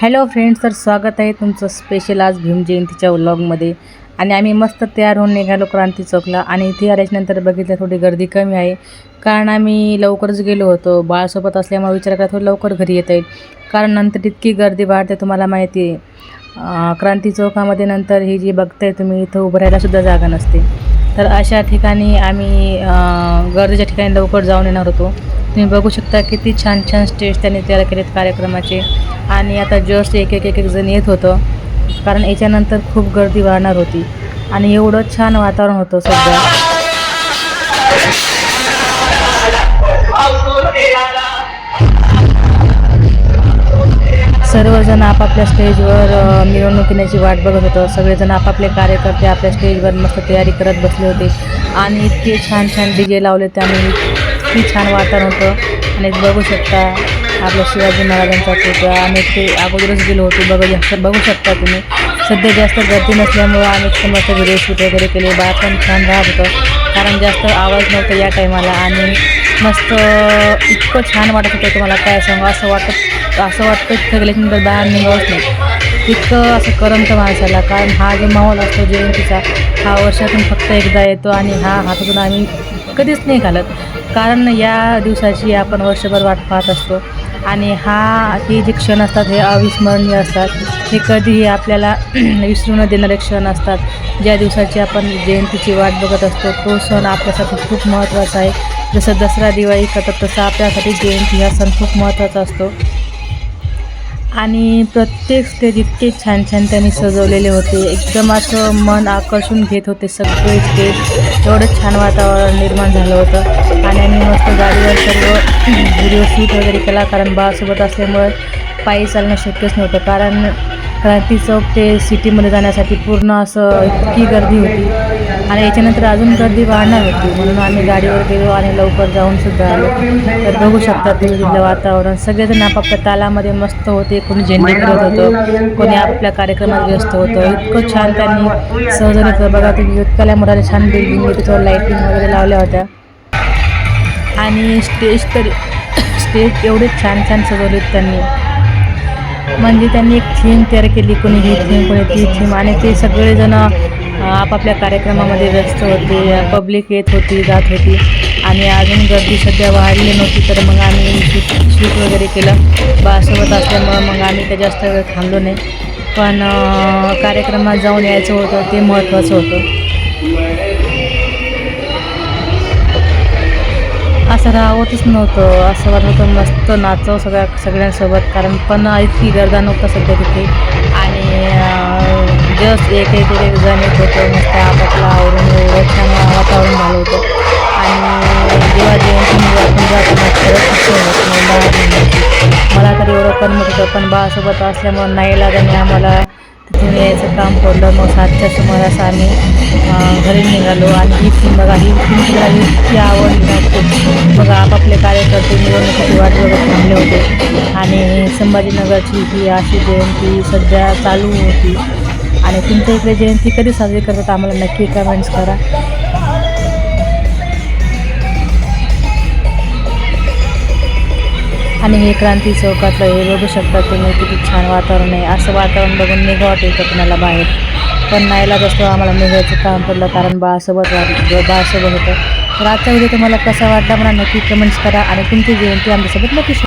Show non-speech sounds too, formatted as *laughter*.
Hello friends तर स्वागत आहे तुमचं स्पेशल आज भीम जयंतीच्या व्लॉगमध्ये आणि आम्ही मस्त तयार होऊन निघालो क्रांती चौकला. आणि इथे आल्याच्यानंतर बघितलं थोडी गर्दी कमी आहे. कारण आम्ही लवकरच गेलो होतो. बाळसोबत असल्यामुळे विचार करा थोडं लवकर घरी येता येईल. कारण नंतर इतकी गर्दी वाढते तुम्हाला माहिती आहे. क्रांती चौकामध्ये नंतर ही जी बघताय तुम्ही इथं उभं राहायलासुद्धा जागा नसते. तर अशा ठिकाणी आम्ही गर्दीच्या ठिकाणी लवकर जाऊन येणार होतो. तुम्ही बघू शकता किती छान छान स्टेज त्यांनी तयार केलेत कार्यक्रमाचे. आणि आता जस्ट एक एक एक एक जण येत होतं. कारण याच्यानंतर खूप गर्दी वाढणार होती. आणि एवढं छान वातावरण होतं सध्या. सर्वजण आपापल्या स्टेजवर मिरवणूक येण्याची वाट बघत होतं. सगळेजण आपापले कार्यकर्ते आपल्या स्टेजवर मस्त तयारी करत बसले होते. आणि इतके छान छान डी जे लावले त्यामुळे इतकी छान वातावरण होतं. आणि बघू शकता आपल्या शिवाजी महाराजांचा पुतळा आणि ते अगोदरच गेलो होतो. बघू बघू शकता तुम्ही. सध्या जास्त गर्दी नसल्यामुळं आम्ही इतकं मस्त व्हिडिओ शूट वगैरे केले. बाहेर पण छान राहत होतं. कारण जास्त आवाज नव्हता या टायमाला आणि मस्त इतकं छान वाटत होतं तुम्हाला काय सांगू. असं वाटत असं वाटतं तिथं गेल्याच्यानंतर बाहेर निघावंच नाही. इतकं असं करमतं माणसाला. कारण हा जो माहोल असतो जयंतीचा हा वर्षातून फक्त एकदा येतो आणि हा हातातून आम्ही कधीच नाही घालत. कारण या दिवसाची आपण वर्षभर वाट पाहत असतो. आणि हा हे जे क्षण असतात हे अविस्मरणीय असतात. हे कधीही आपल्याला *clears throat* विसरू न देणारे क्षण असतात. ज्या दिवसाची आपण जयंतीची वाट बघत असतो तो सण आपल्यासाठी खूप महत्त्वाचा आहे. जसं दसरा दिवाळी करतात तसं आपल्यासाठी जयंती हा सण खूप महत्त्वाचा असतो. आणि प्रत्येक स्टेज इतके छान छान त्यांनी सजवलेले होते. एकदम असं मन आकर्षून घेत होते सगळे स्टेज एवढं छान वातावरण निर्माण झालं होतं. आणि आम्ही मस्त गाडीवर सर्व *clears throat* व्हिडिओ शूट वगैरे केला कारण बाळासोबत असल्यामुळे पायी चालणं शक्यच नव्हतं. कारण क्रांती चौक ते सिटीमध्ये जाण्यासाठी पूर्ण असं इतकी गर्दी होती. आणि याच्यानंतर अजून गर्दी वाढणार होती. म्हणून आम्ही गाडीवर गेलो आणि लवकर जाऊन सुद्धा आलो. तर बघू शकता तुम्ही तिथलं वातावरण. सगळेजण आपापल्या तालामध्ये मस्त होते. कोणी झेंडे करत होतं. कोणी आपल्या कार्यक्रमात व्यस्त होतं. इतकं छान त्यांनी सहजन होतं बघा तुम्ही इतक्या मोठ्या छान बिल्डिंग त्याच्यावर लाईटिंग वगैरे लावल्या होत्या. आणि स्टेज तर स्टेज एवढे छान छान सजवलेत त्यांनी. म्हणजे त्यांनी एक थीम तयार केली. कोणी ही थीम कोणी ती थीम आणि ते सगळेजण आपापल्या कार्यक्रमामध्ये व्यस्त होते पब्लिक येत होती जात होती. आणि अजून गर्दी सध्या वाढली नव्हती तर मग आम्ही शूट शूट वगैरे केलं. बासोबत असल्यामुळं मग आम्ही ते जास्त वेळ थांबलो नाही. पण कार्यक्रमात जाऊन यायचं होतं ते महत्त्वाचं होतं. असं राहतच नव्हतं असं वाटत होतं मस्त नाचव सगळ्या सगळ्यांसोबत. कारण पण इतकी गर्दा नव्हतं सध्या तिथे. आणि जस्ट एक एक एक जण येत होते. मस्त आपापला आवरून एवढं छान वातावरण झालं होतं. आणि जेव्हा जयंतीमध्ये आपण जातो ना खरंच नाही मला तर एवढं पण होतं पण बाळासोबत असल्यामुळं नाही लागणे आम्हाला तिथून यायचं काम पडलं. मग सातच्या सुमारास आम्ही घरी निघालो. आणि ही फिल्म बघा ही फिल्म तिला इतकी आवडली खूप. बघा आपापले कार्यकर्ते निवडणुकीची वाट बघत थांबले होते. आणि संभाजीनगरची ही अशी जयंती सध्या चालू होती. आणि तुमच्या इकडे जयंती कधी साजरी करतात आम्हाला नक्की कमेंट्स करा. आणि हे क्रांती चौकातलं हे बघू शकता तुम्ही किती छान वातावरण आहे. असं वातावरण बघून निघा वाटेल तुम्हाला कुणाला बाहेर. पण नाहीला असतो आम्हाला निघायचं काम पडलं कारण बाळासोबत बाळासोबत होतं. तर आजचा व्हिडिओ तुम्हाला कसा वाटला मला नक्की कमेंट्स करा आणि तुमची जयंती आमच्यासोबत नक्की